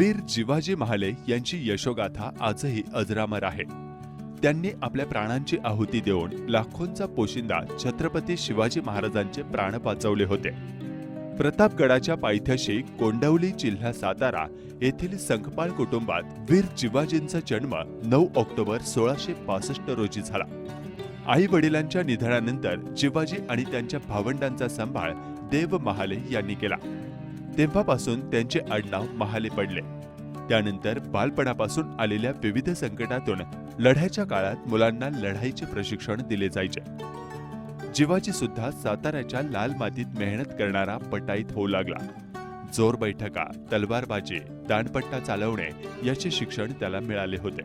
वीर जिवाजी महाले यांची यशोगाथा आजही अजरामर आहे. त्यांनी आपल्या प्राणांची आहुती देऊन लाखोंचा पोशिंदा छत्रपती शिवाजी महाराजांचे प्राण वाचवले होते. प्रतापगडाच्या पायथ्याशी कोंडवली जिल्हा सातारा येथील संकपाळ कुटुंबात वीर जिवाजींचा जन्म नऊ ऑक्टोबर सोळाशे पासष्ट रोजी झाला. आई वडिलांच्या निधनानंतर जिवाजी आणि त्यांच्या भावंडांचा सांभाळ देव महाले यांनी केला. तेव्हापासून त्यांचे आडनाव महाले पडले. त्यानंतर बालपणापासून आलेल्या विविध संकटातून लढ्याच्या काळात मुलांना लढाईचे प्रशिक्षण दिले जायचे. जीवाची सुद्धा साताऱ्याच्या लाल मातीत मेहनत करणारा पटाईत होऊ लागला. जोर बैठका तलवारबाजी दांडपट्टा चालवणे याचे शिक्षण त्याला मिळाले होते.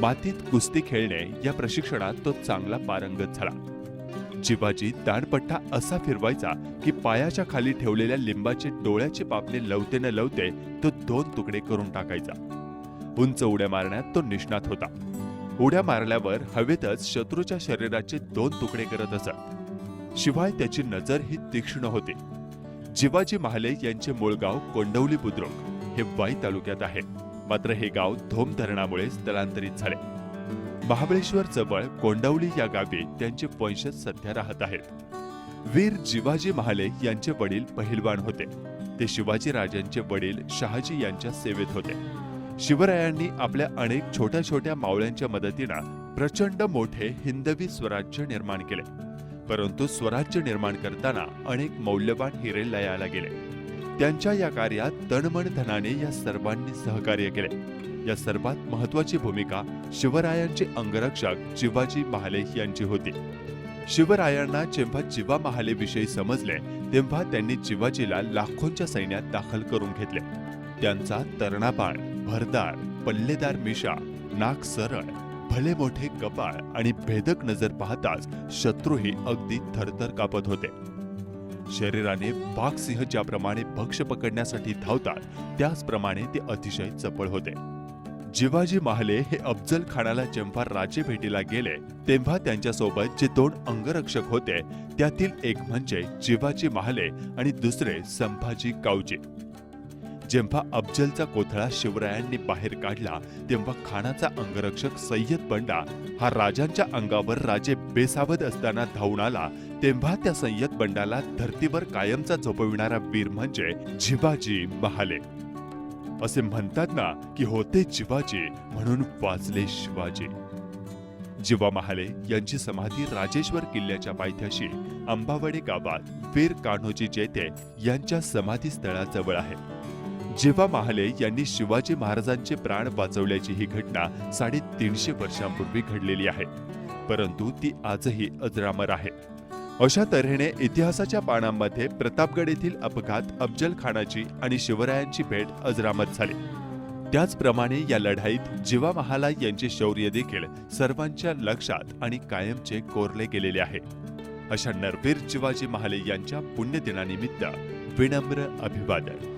मातीत कुस्ती खेळणे या प्रशिक्षणात तो चांगला पारंगत झाला. जिवाजी दांडपट्टा असा फिरवायचा की पायाच्या खाली ठेवलेल्या लिंबाचे डोळ्याचे पापणे लवते न लवते तो दोन तुकडे करून टाकायचा. उंच उड्या मारण्यात तो निष्णात होता. उड्या मारल्यावर हवेतच शत्रूच्या शरीराचे दोन तुकडे करत असत. शिवाय त्याची नजर ही तीक्ष्ण होती. जिवाजी महाले यांचे मूळ गाव कोंडवली बुद्रुक हे वाई तालुक्यात आहे. मात्र हे गाव धोम धरणामुळे स्थलांतरित झाले. महाबळेश्वर जवळ कोंडवली या गावी त्यांचे वंशज सध्या राहत आहेत. वीर जिवाजी महाले यांचे वडील पहिलवान होते. ते शिवाजी राजांचे वडील शहाजी यांच्या सेवेत होते. शिवरायांनी आपल्या अनेक छोट्या छोट्या मावळ्यांच्या मदतीनं प्रचंड मोठे हिंदवी स्वराज्य निर्माण केले. परंतु स्वराज्य निर्माण करताना अनेक मौल्यवान हिरे लयाला गेले. त्यांच्या या कार्यात तणमण धनाने या सर्वांनी सहकार्य केले. या सर्वात महत्वाची भूमिका शिवरायांचे अंगरक्षक जिवाजी महाले यांची होती. शिवरायांना जेव्हा जिवा महालेविषयी समजले तेव्हा त्यांनी जिवाजीला लाखोंच्या सैन्यात दाखल करून घेतले. त्यांचा तरणापाण भरदार पल्लेदार मिशा नाक सरळ भले मोठे कपाळ आणि भेदक नजर पाहताच शत्रूही अगदी थरथर कापत होते. शरीराने वाघसिंह ज्याप्रमाणे भक्ष पकडण्यासाठी धावतात त्याचप्रमाणे ते अतिशय चपळ होते. जिवाजी महाले हे अफजल खानाला जेव्हा राजे भेटीला गेले तेव्हा त्यांच्यासोबत जे दोन अंगरक्षक होते त्यातील एक म्हणजे जिवाजी महाले आणि दुसरे संभाजी कावजी. जेव्हा अफजलचा कोथळा शिवरायांनी बाहेर काढला तेव्हा खानाचा अंगरक्षक सय्यद बंडा हा राजांच्या अंगावर राजे बेसावध असताना धावून आला तेव्हा त्या सय्यद बंडाला धर्तीवर कायमचा झोपविणारा वीर म्हणजे जिवाजी महाले. असे म्हणतात ना की होते जिवाजी म्हणून वाचले शिवाजी जिवा महाले यांची समाधी राजेश्वर किल्ल्याच्या पायथ्याशी अंबावडे गावात वीर कान्होजी जेते यांच्या समाधीस्थळाजवळ आहे. जिवा महाले यांनी शिवाजी महाराजांचे प्राण वाचवल्याची ही घटना साडेतीनशे वर्षांपूर्वी घडलेली आहे. परंतु ती आजही अजरामर आहे. अशा तऱ्हेने इतिहासाच्या पानांमध्ये प्रतापगड येथील अपघात अफजल खानाची आणि शिवरायांची भेट अजरामत झाली. त्याचप्रमाणे या लढाईत जिवा महाला यांचे शौर्य देखील सर्वांच्या लक्षात आणि कायमचे कोरले गेलेले आहे. अशा नरवीर शिवाजी महाले यांच्या पुण्यदिनानिमित्त विनम्र अभिवादन.